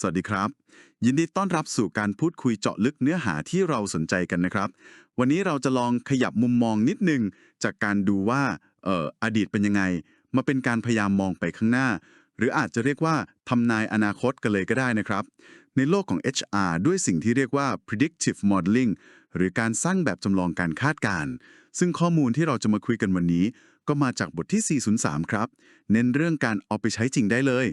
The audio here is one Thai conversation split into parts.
สวัสดีครับ ยินดีต้อนรับสู่การพูดคุยเจาะลึกเนื้อหาที่เราสนใจกันนะครับ วันนี้เราจะลองขยับมุมมองนิดนึง จากการดูว่าอออดีตเป็นยังไง มาเป็นการพยายามมองไปข้างหน้า หรืออาจจะเรียกว่าทำนายอนาคตกันเลยก็ได้นะครับ ในโลกของ HR ด้วยสิ่งที่เรียกว่า predictive modeling หรือการสร้างแบบจำลองการคาดการณ์ซึ่งข้อมูลที่เราจะมาคุยกันวันนี้ ก็มาจากบทที่ 403 ครับ เน้นเรื่องการเอาไปใช้จริงได้เลย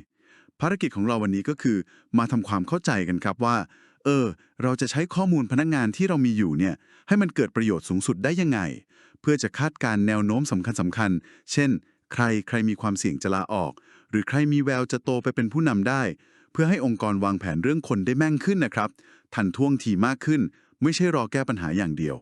ภารกิจของเราวันนี้ก็คือ มาทำความเข้าใจกันครับว่า เออ เราจะใช้ข้อมูลพนักงานที่เรามีอยู่เนี่ย ให้มันเกิดประโยชน์สูงสุดได้ยังไง เพื่อจะคาดการณ์แนวโน้มสำคัญสำคัญๆเช่น ใครใครมีความเสี่ยงจะลาออก หรือใครมีแววจะโตไปเป็นผู้นำได้ เพื่อให้องค์กรวางแผนเรื่องคนได้แม่นขึ้นนะครับ ทันท่วงทีมากขึ้น ไม่ใช่รอแก้ปัญหาอย่างเดียว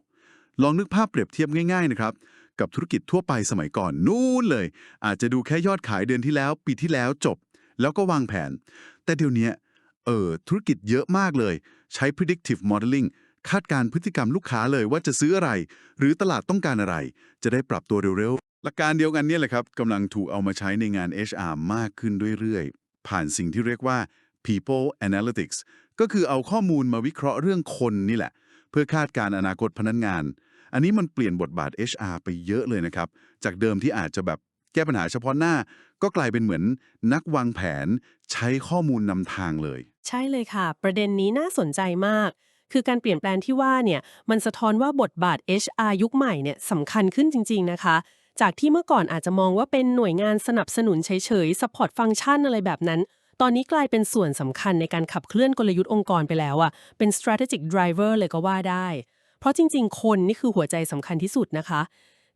ลองนึกภาพเปรียบเทียบง่ายๆนะครับกับธุรกิจทั่วไปสมัยก่อนนู่นเลย อาจจะดูแค่ยอดขายเดือนที่แล้ว ปีที่แล้วจบ แล้วก็วางแผน แต่เดี๋ยวนี้เออธุรกิจเยอะมากเลย ใช้ predictive modeling คาดการณ์พฤติกรรมลูกค้าเลยว่าจะซื้ออะไร หรือตลาดต้องการอะไร จะได้ปรับตัวเร็วๆ หลักการเดียวกันนี่แหละครับกำลังถูกเอามาใช้ในงาน HR มากขึ้นเรื่อยๆ ผ่านสิ่งที่เรียกว่า people analytics ก็คือเอาข้อมูลมาวิเคราะห์เรื่องคนนี่แหละ เพื่อคาดการณ์อนาคตพนักงาน อันนี้มันเปลี่ยนบทบาท HR ไปเยอะเลยนะครับ จากเดิมที่อาจจะแบบ ก้ปัญหาเฉพาะหน้าก็กลายเป็นเหมือนนักวางแผนใช้ข้อมูลนำทางเลย ใช่เลยค่ะ ประเด็นนี้น่าสนใจมาก คือการเปลี่ยนแปลงที่ว่าเนี่ยมันสะท้อนว่าบทบาท HR ยุคใหม่เนี่ยสำคัญขึ้นจริง ๆ นะคะ จากที่เมื่อก่อนอาจจะมองว่าเป็นหน่วยงานสนับสนุนเฉยๆ support function อะไรแบบนั้น ตอนนี้กลายเป็นส่วนสำคัญในการขับเคลื่อนกลยุทธ์องค์กรไปแล้วอะเป็น strategic driver เลยก็ว่าได้ เพราะจริง ๆ คนนี่คือหัวใจสำคัญที่สุดนะคะ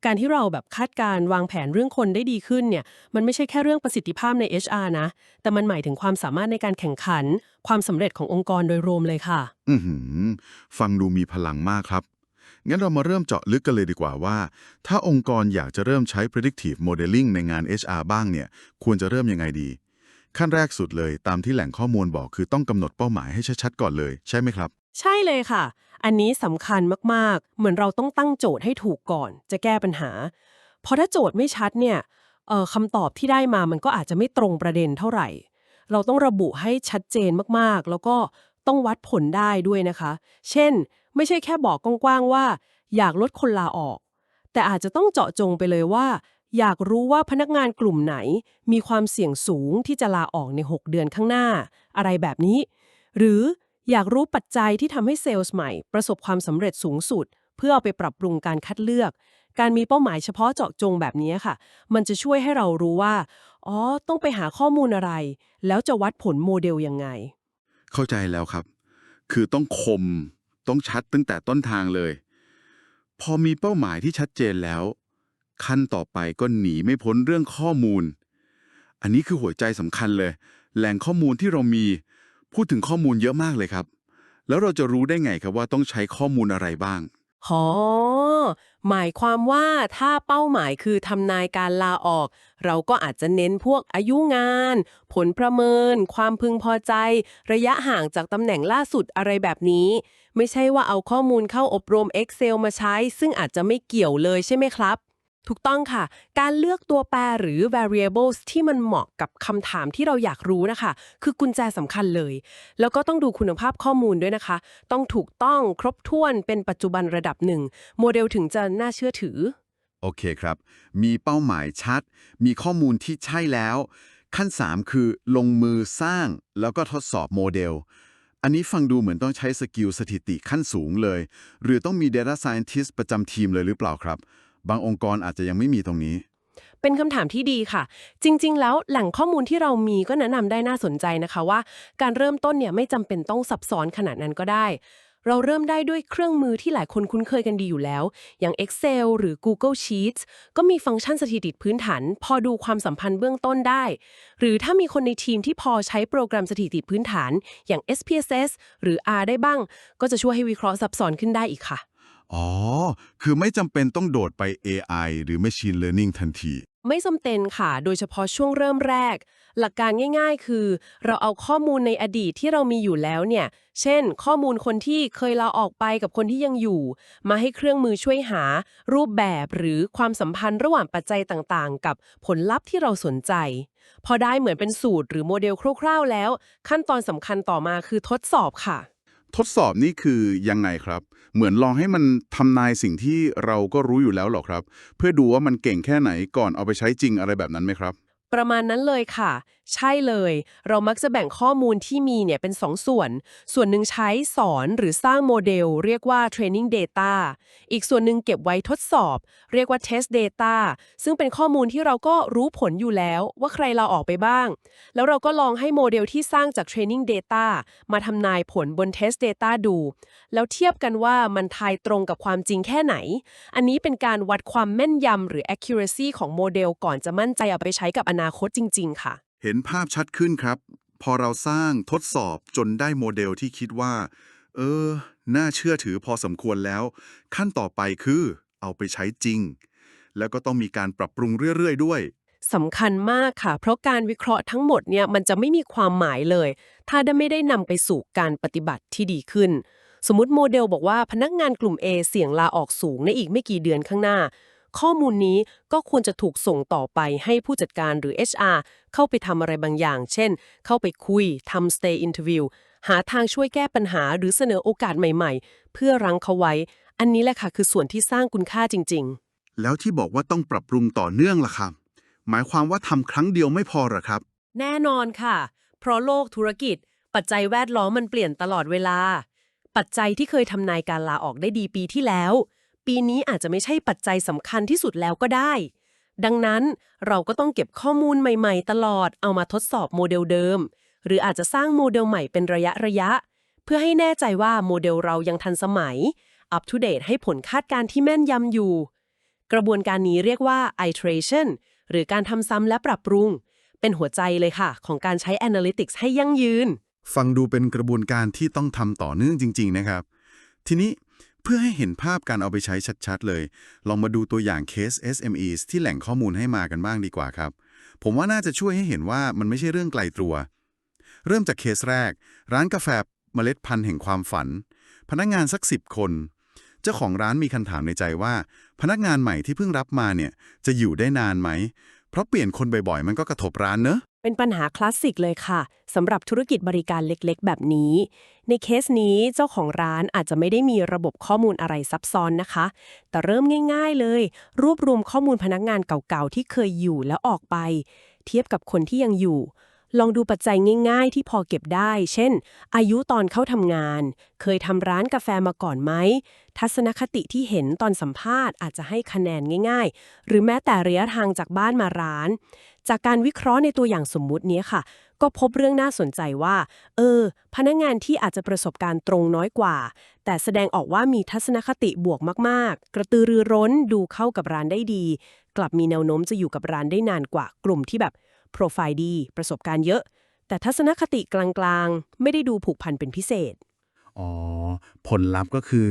การที่เราแบบคาดการณ์วางแผนเรื่องคนได้ดีขึ้นเนี่ย มันไม่ใช่แค่เรื่องประสิทธิภาพใน HR นะ แต่มันหมายถึงความสามารถในการแข่งขัน ความสำเร็จขององค์กรโดยรวมเลยค่ะ อือหือฟังดูมีพลังมากครับ งั้นเรามาเริ่มเจาะลึกกันเลยดีกว่าว่า ถ้าองค์กรอยากจะเริ่มใช้ predictive modeling ในงาน HR บ้างเนี่ย ควรจะเริ่มยังไงดี ขั้นแรกสุดเลย ตามที่แหล่งข้อมูลบอกคือต้องกำหนดเป้าหมายให้ชัดๆก่อนเลย ใช่ไหมครับ ใช่เลยค่ะ อันนี้สำคัญมากๆ เหมือนเราต้องตั้งโจทย์ให้ถูกก่อน จะแก้ปัญหา เพราะถ้าโจทย์ไม่ชัดเนี่ยคำตอบที่ได้มามันก็อาจจะไม่ตรงประเด็นเท่าไหร่ เราต้องระบุให้ชัดเจนมากๆ แล้วก็ต้องวัดผลได้ด้วยนะคะ เช่น ไม่ใช่แค่บอกกว้างๆว่า อยากลดคนลาออก แต่อาจจะต้องเจาะจงไปเลยว่า อยากรู้ว่าพนักงานกลุ่มไหน มีความเสี่ยงสูงที่จะลาออกใน 6 เดือนข้างหน้า อะไรแบบนี้ หรือ อยากรู้ปัจจัยที่ทำให้เซลล์ใหม่ ประสบความสำเร็จสูงสุด เพื่อเอาไปปรับปรุงการคัดเลือก การมีเป้าหมายเฉพาะเจาะจงแบบนี้ค่ะ มันจะช่วยให้เรารู้ว่า อ๋อ ต้องไปหาข้อมูลอะไร แล้วจะวัดผลโมเดลยังไง เข้าใจแล้วครับ คือต้องคม ต้องชัดตั้งแต่ต้นทางเลย พอมีเป้าหมายที่ชัดเจนแล้ว ขั้นต่อไปก็หนีไม่พ้นเรื่องข้อมูล อันนี้คือหัวใจสำคัญเลย แหล่งข้อมูลที่เรามี พูดถึงข้อมูลเยอะมากเลยครับ แล้วเราจะรู้ได้ไงครับว่าต้องใช้ข้อมูลอะไรบ้าง หอ หมายความว่าถ้าเป้าหมายคือทำนายการลาออก เราก็อาจจะเน้นพวกอายุงาน ผลประเมิน ความพึงพอใจ ระยะห่างจากตำแหน่งล่าสุดอะไรแบบนี้ ไม่ใช่ว่าเอาข้อมูลเข้าอบรม Excel มาใช้ ซึ่งอาจจะไม่เกี่ยวเลยใช่ไหมครับ ถูกต้องค่ะ การเลือกตัวแปรหรือ variables ที่มันเหมาะกับคำถามที่เราอยากรู้นะคะ คือกุญแจสำคัญเลย แล้วก็ต้องดูคุณภาพข้อมูลด้วยนะคะ ต้องถูกต้องครบถ้วนเป็นปัจจุบันระดับหนึ่ง โมเดลถึงจะน่าเชื่อถือ โอเคครับ มีเป้าหมายชัด มีข้อมูลที่ใช่แล้ว ขั้น 3 คือลงมือสร้าง แล้วก็ทดสอบโมเดล อันนี้ฟังดูเหมือนต้องใช้สกิลสถิติขั้นสูงเลย หรือต้องมี Data Scientist ประจำทีมเลยหรือเปล่าครับ บางองค์กรอาจจะยังไม่มีตรงนี้ เป็นคำถามที่ดีค่ะ จริง ๆ แล้วแหล่งข้อมูลที่เรามีก็แนะนำได้น่าสนใจนะคะว่า การเริ่มต้นเนี่ยไม่จำเป็นต้องซับซ้อนขนาดนั้นก็ได้ เราเริ่มได้ด้วยเครื่องมือที่หลายคนคุ้นเคยกันดีอยู่แล้ว อย่าง Excel หรือ Google Sheets ก็มีฟังก์ชันสถิติพื้นฐาน พอดูความสัมพันธ์เบื้องต้นได้ หรือถ้ามีคนในทีมที่พอใช้โปรแกรมสถิติพื้นฐาน อย่าง SPSS หรือ R ได้บ้าง ก็จะช่วยให้วิเคราะห์ซับซ้อนขึ้นได้อีกค่ะ อ๋อ คือไม่จำเป็นต้องโดดไป AI หรือ Machine Learning ทันที ไม่จำเป็นค่ะ โดยเฉพาะช่วงเริ่มแรก หลักการง่ายๆ คือ เราเอาข้อมูลในอดีตที่เรามีอยู่แล้วเนี่ย เช่น ข้อมูลคนที่เคยลาออกไปกับคนที่ยังอยู่ มาให้เครื่องมือช่วยหา รูปแบบหรือความสัมพันธ์ระหว่างปัจจัยต่างๆ กับผลลัพธ์ที่เราสนใจ พอได้เหมือนเป็นสูตรหรือโมเดลคร่าวๆ แล้ว ขั้นตอนสำคัญต่อมาคือทดสอบค่ะ ทดสอบนี่คือยังไงครับ เหมือนลองให้มันทำนายสิ่งที่เราก็รู้อยู่แล้วหรอครับ เพื่อดูว่ามันเก่งแค่ไหนก่อนเอาไปใช้จริงอะไรแบบนั้นไหมครับ ประมาณนั้นเลยค่ะ ใช่เลย เรามักจะแบ่งข้อมูลที่มีเนี่ยเป็น 2 ส่วน ส่วนหนึ่งใช้สอนหรือสร้างโมเดล เรียกว่า training data อีกส่วนหนึ่งเก็บไว้ทดสอบ เรียกว่า test data ซึ่งเป็นข้อมูลที่เราก็รู้ผลอยู่แล้วว่าใครเราออกไปบ้าง แล้วเราก็ลองให้โมเดลที่สร้างจาก training data มาทำนายผลบน test data ดู แล้วเทียบกันว่ามันทายตรงกับความจริงแค่ไหน อันนี้เป็นการวัดความแม่นยำหรือ accuracy ของโมเดลก่อนจะมั่นใจเอาไปใช้กับอนาคตจริง ๆ ค่ะ เห็นภาพชัดขึ้นครับ พอเราสร้างทดสอบจนได้โมเดลที่คิดว่า เออ น่าเชื่อถือพอสมควรแล้ว ขั้นต่อไปคือเอาไปใช้จริง แล้วก็ต้องมีการปรับปรุงเรื่อย ๆ ด้วยสำคัญมากค่ะ เพราะการวิเคราะห์ทั้งหมดเนี่ยมันจะไม่มีความหมายเลย ถ้าได้ไม่ได้นำไปสู่การปฏิบัติที่ดีขึ้น สมมติโมเดลบอกว่าพนักงานกลุ่ม A เสี่ยงลาออกสูงในอีกไม่กี่เดือนข้างหน้า ข้อมูลนี้ก็ควรจะถูกส่งต่อไปให้ผู้จัดการหรือ HR เข้าไปทำอะไรบางอย่าง เช่น เข้าไปคุยทำ stay interview หาทางช่วยแก้ปัญหาหรือเสนอโอกาสใหม่ๆ เพื่อรั้งเขาไว้ อันนี้แหละค่ะคือส่วนที่สร้างคุณค่าจริง ๆ แล้วที่บอกว่าต้องปรับปรุงต่อเนื่องล่ะครับหมายความว่าทำครั้งเดียวไม่พอหรอครับ แน่นอนค่ะ เพราะโลกธุรกิจ ปัจจัยแวดล้อมมันเปลี่ยนตลอดเวลา ปัจจัยที่เคยทำนายการลาออกได้ดีปีที่แล้ว ปีนี้อาจจะไม่ใช่ปัจจัยสำคัญที่สุดแล้วก็ได้ ดังนั้นเราก็ต้องเก็บข้อมูลใหม่ๆ ตลอดเอามาทดสอบโมเดลเดิม หรืออาจจะสร้างโมเดลใหม่เป็นระยะระยะ เพื่อให้แน่ใจว่าโมเดลเรายังทันสมัย up to date ให้ผลคาดการณ์ที่แม่นยำอยู่ กระบวนการนี้เรียกว่า iteration หรือการทำซ้ำและปรับปรุง เป็นหัวใจเลยค่ะ ของการใช้ analytics ให้ยั่งยืน ฟังดูเป็นกระบวนการที่ต้องทำต่อเนื่องจริง ๆ นะครับ ทีนี้ เพื่อให้เห็นภาพการเอาไปใช้ชัดๆเลย ลองมาดูตัวอย่างเคส SMEs ที่แหล่งข้อมูลให้มากันบ้างดีกว่าครับ ผมว่าน่าจะช่วยให้เห็นว่ามันไม่ใช่เรื่องไกลตัว เริ่มจากเคสแรก ร้านกาแฟเมล็ดพันธุ์แห่งความฝัน พนักงานสักสิบคน เจ้าของร้านมีคำถามในใจว่า พนักงานใหม่ที่เพิ่งรับมาเนี่ยจะอยู่ได้นานไหม เพราะเปลี่ยนคนบ่อยๆ มันก็กระทบร้านเนอะ เป็นปัญหาคลาสสิกเลยค่ะสำหรับธุรกิจบริการเล็กๆ แบบนี้ ในเคสนี้เจ้าของร้านอาจจะไม่ได้มีระบบข้อมูลอะไรซับซ้อนนะคะ แต่เริ่มง่าย ๆเลย รวบรวมข้อมูลพนักงานเก่าๆ ที่เคยอยู่แล้วออกไป เทียบกับคนที่ยังอยู่ ลองดูปัจจัยง่าย ๆ ที่พอเก็บได้ เช่น อายุตอนเข้าทำงาน เคยทำร้านกาแฟมาก่อนไหม ทัศนคติที่เห็นตอนสัมภาษณ์อาจจะให้คะแนนง่าย ๆ หรือแม้แต่ระยะทางจากบ้านมาร้าน จากการวิเคราะห์ในตัวอย่างสมมุตินี้ค่ะ ก็พบเรื่องน่าสนใจว่า เออ พนักงานที่อาจจะประสบการณ์ตรงน้อยกว่า แต่แสดงออกว่ามีทัศนคติบวกมากๆ กระตือรือร้นดูเข้ากับร้านได้ดี กลับมีแนวโน้มจะอยู่กับร้านได้นานกว่ากลุ่มที่แบบ โปรไฟล์ดี ประสบการณ์เยอะ แต่ทัศนคติกลางๆ ไม่ได้ดูผูกพันเป็นพิเศษ อ๋อ ผลลัพธ์ก็คือ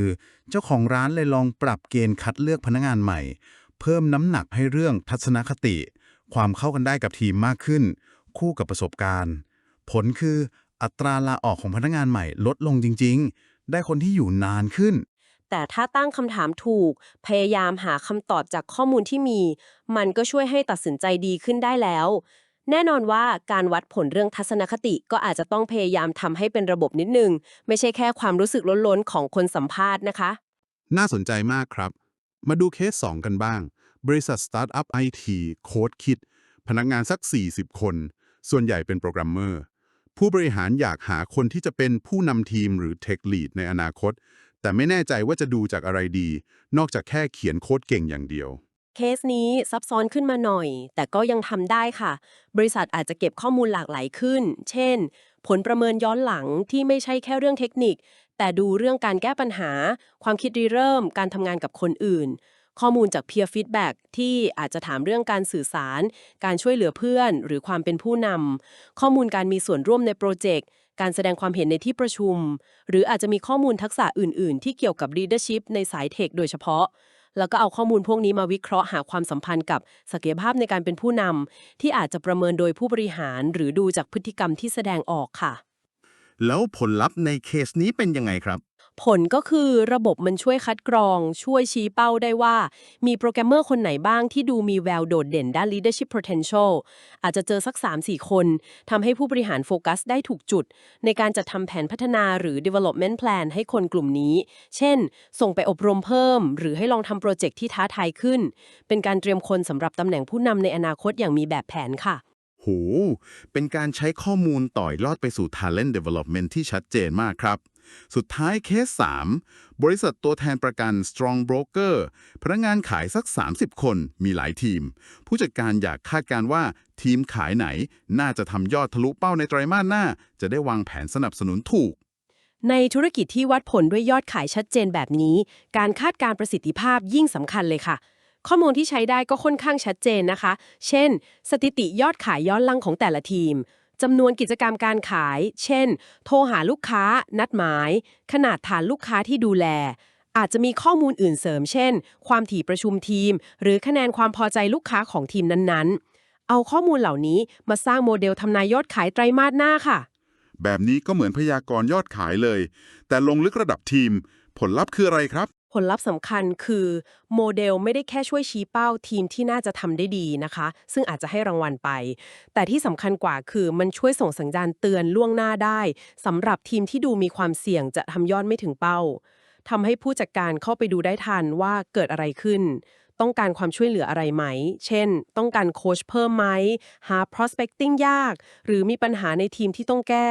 เจ้าของร้านเลยลองปรับเกณฑ์คัดเลือกพนักงานใหม่ เพิ่มน้ำหนักให้เรื่องทัศนคติ ความเข้ากันได้กับทีมมากขึ้น คู่กับประสบการณ์ ผลคืออัตราลาออกของพนักงานใหม่ลดลงจริง ๆ ได้คนที่อยู่นานขึ้นแต่ถ้าตั้งคำถามถูก พยายามหาคำตอบจากข้อมูลที่มี มันก็ช่วยให้ตัดสินใจดีขึ้นได้แล้ว แน่นอนว่าการวัดผลเรื่องทัศนคติก็อาจจะต้องพยายามทำให้เป็นระบบนิดนึง ไม่ใช่แค่ความรู้สึกล้นๆของคนสัมภาษณ์นะคะ น่าสนใจมากครับ มาดูเคส 2 กันบ้าง บริษัทสตาร์ทอัพไอทีโค้ดคิด พนักงานสัก 40 คน ส่วนใหญ่เป็นโปรแกรมเมอร์ ผู้บริหารอยากหาคนที่จะเป็นผู้นำทีมหรือเทคลีดในอนาคต แต่ไม่แน่ใจว่าจะดูจากอะไรดี นอกจากแค่เขียนโค้ดเก่งอย่างเดียว เคสนี้ซับซ้อนขึ้นมาหน่อย แต่ก็ยังทำได้ค่ะ บริษัทอาจจะเก็บข้อมูลหลากหลายขึ้น เช่น ผลประเมินย้อนหลังที่ไม่ใช่แค่เรื่องเทคนิค แต่ดูเรื่องการแก้ปัญหา ความคิดริเริ่ม การทำงานกับคนอื่น ข้อมูลจาก peer feedback ที่อาจจะถามเรื่องการสื่อสาร การช่วยเหลือเพื่อน หรือความเป็นผู้นำข้อมูลการมีส่วนร่วมในโปรเจกต์การแสดงความเห็นในที่ประชุม หรืออาจจะมีข้อมูลทักษะอื่น ๆ ที่เกี่ยวกับ leadership ในสายเทคโดยเฉพาะ แล้วก็เอาข้อมูลพวกนี้มาวิเคราะห์หาความสัมพันธ์กับศักยภาพในการเป็นผู้นำที่อาจจะประเมินโดยผู้บริหาร หรือดูจากพฤติกรรมที่แสดงออกค่ะ แล้วผลลัพธ์ในเคสนี้เป็นยังไงครับ ผลก็คือระบบมันช่วยคัดกรอง ช่วยชี้เป้าได้ว่า มีโปรแกรมเมอร์คนไหนบ้างที่ดูมีแววโดดเด่นด้าน leadership potential อาจจะเจอสัก 3-4 คนทำให้ผู้บริหารโฟกัสได้ถูกจุด ในการจัดทำแผนพัฒนาหรือ development plan ให้คนกลุ่มนี้ เช่น ส่งไปอบรมเพิ่ม หรือให้ลองทำโปรเจกต์ที่ท้าทายขึ้น เป็นการเตรียมคนสำหรับตำแหน่งผู้นำในอนาคตอย่างมีแบบแผนค่ะโห เป็นการใช้ข้อมูลต่อยลอดไปสู่ Talent Development ที่ชัดเจนมากครับ สุดท้ายเคส 3 บริษัทตัวแทนประกัน Strong Broker พนักงานขายสัก 30 คนมีหลายทีม ผู้จัดการอยากคาดการว่าทีมขายไหน น่าจะทำยอดทะลุเป้าในไตรมาสหน้า จะได้วางแผนสนับสนุนถูก ในธุรกิจที่วัดผลด้วยยอดขายชัดเจนแบบนี้ การคาดการประสิทธิภาพยิ่งสำคัญเลยค่ะข้อมูลที่ใช้ได้ก็ค่อนข้างชัดเจนนะคะ เช่น สถิติยอดขายย้อนลังของแต่ละทีม จำนวนกิจกรรมการขาย เช่น โทรหาลูกค้า นัดหมาย ขนาดฐานลูกค้าที่ดูแล อาจจะมีข้อมูลอื่นเสริม เช่น ความถี่ประชุมทีม หรือคะแนนความพอใจลูกค้าของทีมนั้นๆ เอาข้อมูลเหล่านี้มาสร้างโมเดลทำนายยอดขายไตรมาสหน้าค่ะ แบบนี้ก็เหมือนพยากรณ์ยอดขายเลย แต่ลงลึกระดับทีม ผลลัพธ์คืออะไรครับ ผลลัพธ์สำคัญคือโมเดลไม่ได้แค่ช่วยชี้เป้าทีมที่น่าจะทำได้ดีนะคะ ซึ่งอาจจะให้รางวัลไป แต่ที่สำคัญกว่าคือมันช่วยส่งสัญญาณเตือนล่วงหน้าได้สำหรับทีมที่ดูมีความเสี่ยงจะทำยอดไม่ถึงเป้าทำให้ผู้จัดการเข้าไปดูได้ทันว่าเกิดอะไรขึ้น ต้องการความช่วยเหลืออะไรไหม เช่น ต้องการโค้ชเพิ่มไหม หา prospecting ยาก หรือมีปัญหาในทีมที่ต้องแก้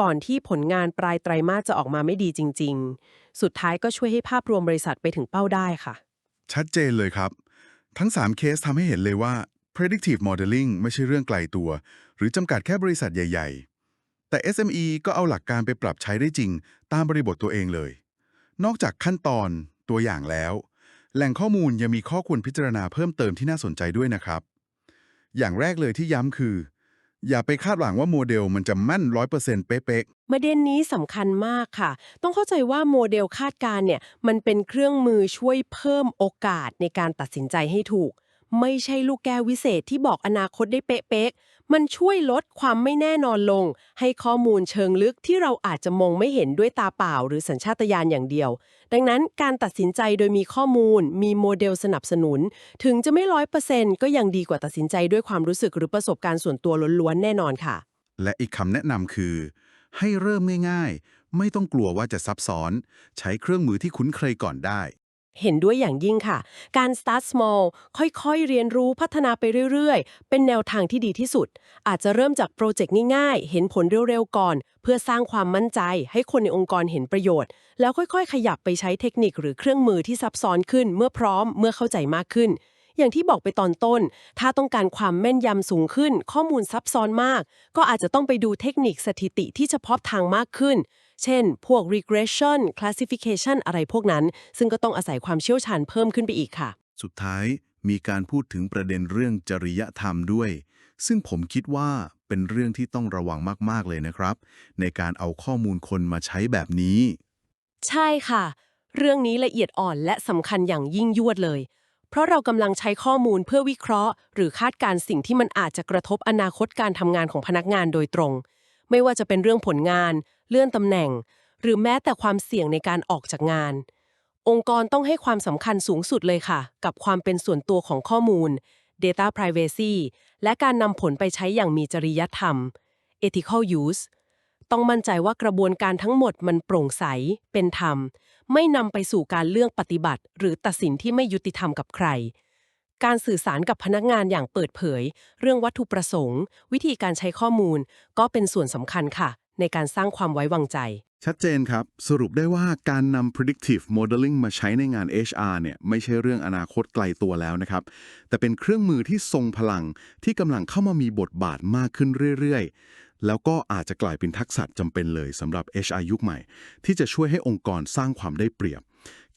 ก่อนที่ผลงานปลายไตรมาสจะออกมาไม่ดีจริง ๆ สุดท้ายก็ช่วยให้ภาพรวมบริษัทไปถึงเป้าได้ค่ะ ชัดเจนเลยครับ ทั้ง 3 เคสทำให้เห็นเลยว่า predictive modeling ไม่ใช่เรื่องไกลตัว หรือจำกัดแค่บริษัทใหญ่ ๆ แต่ SME ก็เอาหลักการไปปรับใช้ได้จริง ตามบริบทตัวเองเลย นอกจากขั้นตอนตัวอย่างแล้ว แหล่งข้อมูลยังมีข้อควรพิจารณาเพิ่มเติมที่น่าสนใจด้วยนะครับ อย่างแรกเลยที่ย้ำคือ อย่าไปคาดหวังว่าโมเดลมันจะแม่นร้อยเปอร์เซ็นต์เป๊ะๆประเด็นนี้สำคัญมากค่ะ ต้องเข้าใจว่าโมเดลคาดการ์เนี่ยมันเป็นเครื่องมือช่วยเพิ่มโอกาสในการตัดสินใจให้ถูก ไม่ใช่ลูกแก้ววิเศษที่บอกอนาคตได้เป๊ะๆ มันช่วยลดความไม่แน่นอนลง ให้ข้อมูลเชิงลึกที่เราอาจจะมองไม่เห็นด้วยตาเปล่า หรือสัญชาตญาณอย่างเดียว ดังนั้นการตัดสินใจโดยมีข้อมูล มีโมเดลสนับสนุน ถึงจะไม่ร้อยเปอร์เซ็นต์ก็ยังดีกว่าตัดสินใจด้วยความรู้สึกหรือประสบการณ์ส่วนตัวล้วนๆแน่นอนค่ะ และอีกคำแนะนำคือ ให้เริ่มง่ายๆ ไม่ต้องกลัวว่าจะซับซ้อน ใช้เครื่องมือที่คุ้นเคยก่อนได้ เห็นด้วยอย่างยิ่งค่ะ การ start small ค่อยๆ เรียนรู้พัฒนาไปเรื่อยๆ เป็นแนวทางที่ดีที่สุด อาจจะเริ่มจากโปรเจกต์ง่ายๆ เห็นผลเร็วๆ ก่อน เพื่อสร้างความมั่นใจ ให้คนในองค์กรเห็นประโยชน์ แล้วค่อยๆ ขยับไปใช้เทคนิคหรือเครื่องมือที่ซับซ้อนขึ้น เมื่อพร้อม เมื่อเข้าใจมากขึ้น อย่างที่บอกไปตอนต้น ถ้าต้องการความแม่นยำสูงขึ้น ข้อมูลซับซ้อนมาก ก็อาจจะต้องไปดูเทคนิคสถิติที่เฉพาะทางมากขึ้น เช่น พวก regression classification อะไรพวกนั้น ซึ่งก็ต้องอาศัยความเชี่ยวชาญเพิ่มขึ้นไปอีกค่ะ สุดท้ายมีการพูดถึงประเด็นเรื่องจริยธรรมด้วย ซึ่งผมคิดว่าเป็นเรื่องที่ต้องระวังมากๆเลยนะครับ ในการเอาข้อมูลคนมาใช้แบบนี้ ใช่ค่ะ เรื่องนี้ละเอียดอ่อนและสำคัญอย่างยิ่งยวดเลย เพราะเรากำลังใช้ข้อมูลเพื่อวิเคราะห์ หรือคาดการณ์สิ่งที่มันอาจจะกระทบอนาคตการทำงานของพนักงานโดยตรง ไม่ว่าจะเป็นเรื่องผลงาน เลื่อนตำแหน่ง หรือแม้แต่ความเสี่ยงในการออกจากงาน องค์กรต้องให้ความสำคัญสูงสุดเลยค่ะ กับความเป็นส่วนตัวของข้อมูล Data Privacy และการนำผลไปใช้อย่างมีจริยธรรม Ethical Use ต้องมั่นใจว่ากระบวนการทั้งหมดมันโปร่งใส เป็นธรรม ไม่นำไปสู่การเลือกปฏิบัติ หรือตัดสินที่ไม่ยุติธรรมกับใคร การสื่อสารกับพนักงานอย่างเปิดเผย เรื่องวัตถุประสงค์ วิธีการใช้ข้อมูล ก็เป็นส่วนสำคัญค่ะ ในการสร้างความไว้วางใจ ชัดเจนครับ สรุปได้ว่าการนำ predictive modeling มาใช้ในงาน HR เนี่ยไม่ใช่เรื่องอนาคตไกลตัวแล้วนะครับ แต่เป็นเครื่องมือที่ทรงพลังที่กำลังเข้ามามีบทบาทมากขึ้นเรื่อยๆ แล้วก็อาจจะกลายเป็นทักษะจำเป็นเลยสำหรับ HR ยุคใหม่ ที่จะช่วยให้องค์กรสร้างความได้เปรียบ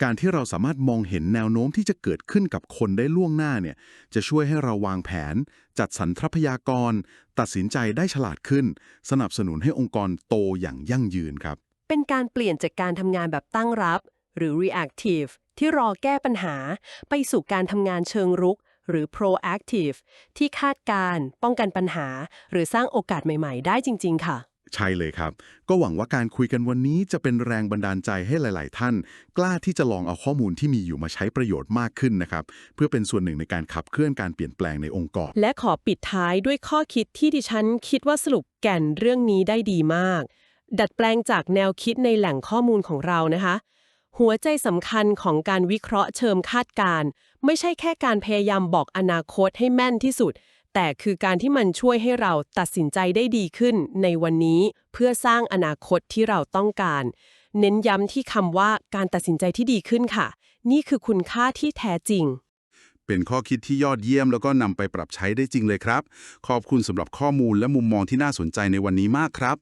การที่เราสามารถมองเห็นแนวโน้มที่จะเกิดขึ้นกับคนได้ล่วงหน้าเนี่ยจะช่วยให้เราวางแผน จัดสรรทรัพยากร ตัดสินใจได้ฉลาดขึ้น สนับสนุนให้องค์กรโตอย่างยั่งยืนครับ เป็นการเปลี่ยนจากการทำงานแบบตั้งรับ หรือ reactive ที่รอแก้ปัญหา ไปสู่การทำงานเชิงรุก หรือ proactive ที่คาดการ ป้องกันปัญหา หรือสร้างโอกาสใหม่ ๆ ได้จริง ๆ ค่ะ ใช่เลยครับ ก็หวังว่าการคุยกันวันนี้จะเป็นแรงบันดาลใจให้หลาย ๆ ท่าน กล้าที่จะลองเอาข้อมูลที่มีอยู่มาใช้ประโยชน์มากขึ้นนะครับ เพื่อเป็นส่วนหนึ่งในการขับเคลื่อนการเปลี่ยนแปลงในองค์กร และขอปิดท้ายด้วยข้อคิดที่ดิฉันคิดว่าสรุปแก่นเรื่องนี้ได้ดีมาก ดัดแปลงจากแนวคิดในแหล่งข้อมูลของเรานะคะ หัวใจสำคัญของการวิเคราะห์เชิงคาดการณ์ไม่ใช่แค่การพยายามบอกอนาคตให้แม่นที่สุด แต่คือการที่มันช่วยให้เราตัดสินใจได้ดีขึ้นในวันนี้เพื่อสร้างอนาคตที่เราต้องการ เน้นย้ำที่คำว่าการตัดสินใจที่ดีขึ้นค่ะ นี่คือคุณค่าที่แท้จริง เป็นข้อคิดที่ยอดเยี่ยมแล้วก็นำไปปรับใช้ได้จริงเลยครับ ขอบคุณสำหรับข้อมูลและมุมมองที่น่าสนใจในวันนี้มากครับ